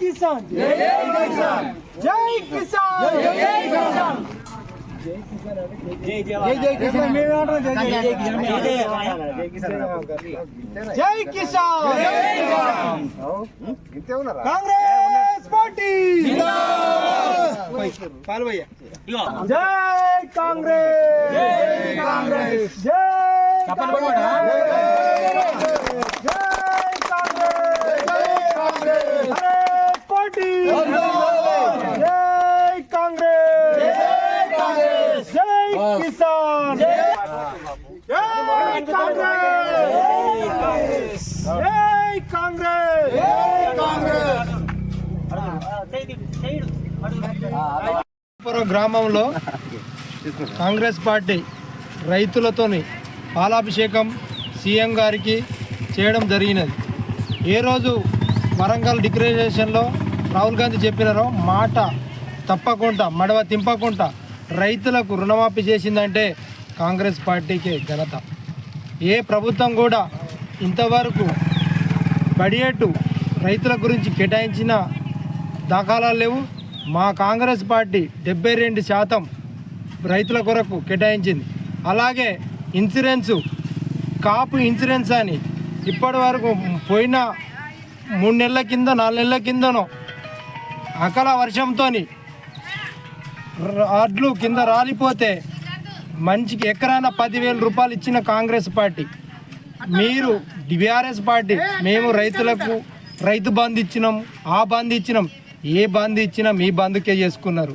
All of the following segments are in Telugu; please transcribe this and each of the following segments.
కిసాన్ జై కిసాన్ జై కిసాన్ కాంగ్రెస్ పార్టీ జై కాంగ్రెస్ జై కాంగ్రెస్ జై కాంగ్రెస్ జై కాంగ్రెస్ కాంగ్రెస్ పార్టీ జై కాంగ్రెస్ జై కిసాన్ జై కాంగ్రెస్ జై కాంగ్రెస్ పురం గ్రామంలో కాంగ్రెస్ పార్టీ రైతులతోని పాలాభిషేకం సీఎం గారికి చేయడం జరిగినది. ఏ రోజు వరంగల్ డిక్లరేషన్లో రాహుల్ గాంధీ చెప్పినారో మాట తప్పకుండా మడవ తింపకుండా రైతులకు రుణమాఫీ చేసిందంటే కాంగ్రెస్ పార్టీకే ఘనత. ఏ ప్రభుత్వం కూడా ఇంతవరకు బడియట్టు రైతుల గురించి కేటాయించిన దాఖలాలు లేవు. మా కాంగ్రెస్ పార్టీ డెబ్బై రెండు శాతం రైతుల కొరకు కేటాయించింది. అలాగే ఇన్సూరెన్సు కాపు ఇన్సూరెన్స్ అని ఇప్పటి వరకు పోయిన మూడు నెలల కింద నాలుగు నెలల కిందనో అకాల వర్షంతో అడ్లు కింద రాలిపోతే మంచికి ఎకరాన పదివేల రూపాయలు ఇచ్చిన కాంగ్రెస్ పార్టీ. మీరు బీఆర్ఎస్ పార్టీ మేము రైతులకు రైతు బంధు ఇచ్చినాం ఆ బంధు ఇచ్చినాం ఏ బంధు ఇచ్చినా మీ బంధుకే చేసుకున్నారు.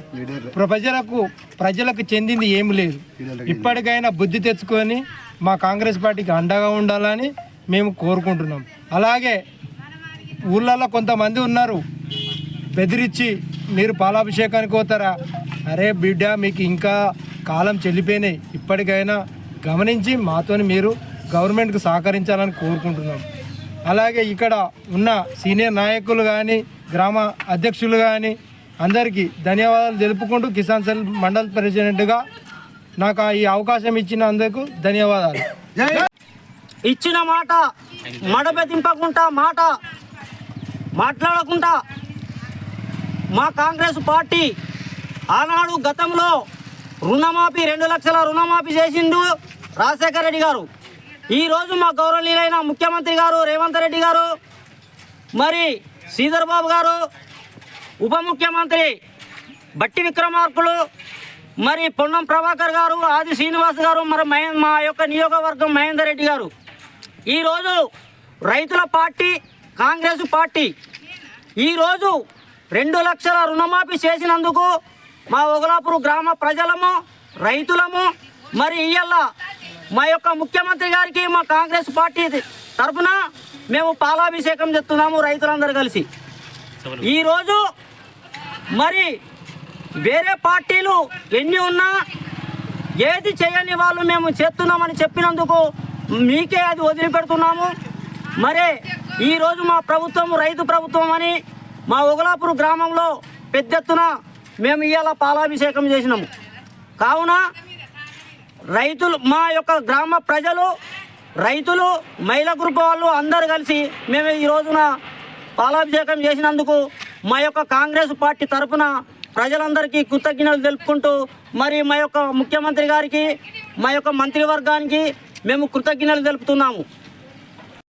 ప్రజలకు ప్రజలకు చెందింది ఏమి లేదు. ఇప్పటికైనా బుద్ధి తెచ్చుకొని మా కాంగ్రెస్ పార్టీకి అండగా ఉండాలని మేము కోరుకుంటున్నాం. అలాగే ఊళ్ళల్లో కొంతమంది ఉన్నారు. బెదిరించి మీరు పాలాభిషేకానికి పోతారా? అరే బిడ్డ మీకు ఇంకా కాలం చెల్లిపోయినాయి. ఇప్పటికైనా గమనించి మాతోని మీరు గవర్నమెంట్కి సహకరించాలని కోరుకుంటున్నాం. అలాగే ఇక్కడ ఉన్న సీనియర్ నాయకులు కానీ గ్రామ అధ్యక్షులు కానీ అందరికీ ధన్యవాదాలు తెలుపుకుంటూ కిసాన్ సెల్ మండల్ ప్రెసిడెంట్గా నాకు ఈ అవకాశం ఇచ్చిన అందుకు ధన్యవాదాలు. ఇచ్చిన మాట మడబెదింపకుండా మాట మాట్లాడకుండా మా కాంగ్రెస్ పార్టీ ఆనాడు గతంలో రుణమాఫీ రెండు లక్షల రుణమాఫీ చేసిండు రాజశేఖర రెడ్డి గారు. ఈరోజు మా గౌరవనీయులైన ముఖ్యమంత్రి గారు రేవంత్ రెడ్డి గారు మరి శ్రీధర్ బాబు గారు ఉప ముఖ్యమంత్రి బట్టి విక్రమార్కులు మరి పొన్నం ప్రభాకర్ గారు ఆది శ్రీనివాస్ గారు మరి మహే మా యొక్క నియోగవర్గం మహేందర్ రెడ్డి గారు. ఈరోజు రైతుల పార్టీ కాంగ్రెస్ పార్టీ. ఈరోజు రెండు లక్షల రుణమాఫీ చేసినందుకు మా ఒగలాపూర్ గ్రామ ప్రజలము రైతులము మరి ఇయ్యాల మా యొక్క ముఖ్యమంత్రి గారికి మా కాంగ్రెస్ పార్టీ తరఫున మేము పాలాభిషేకం చేస్తున్నాము రైతులందరూ కలిసి. ఈరోజు మరి వేరే పార్టీలు ఎన్ని ఉన్నా ఏది చేయని వాళ్ళు మేము చేస్తున్నామని చెప్పినందుకు మీకే అది వదిలిపెడుతున్నాము. మరి ఈరోజు మా ప్రభుత్వం రైతు ప్రభుత్వం అని మా ఉగలాపురు గ్రామంలో పెద్ద ఎత్తున మేము ఇవాళ పాలాభిషేకం చేసినాము. కావున రైతులు మా యొక్క గ్రామ ప్రజలు రైతులు మహిళా గ్రూప్ వాళ్ళు అందరు కలిసి మేము ఈ రోజున పాలాభిషేకం చేసినందుకు మా యొక్క కాంగ్రెస్ పార్టీ తరఫున ప్రజలందరికీ కృతజ్ఞతలు తెలుపుకుంటూ మరి మా యొక్క ముఖ్యమంత్రి గారికి మా యొక్క మంత్రివర్గానికి మేము కృతజ్ఞతలు తెలుపుతున్నాము.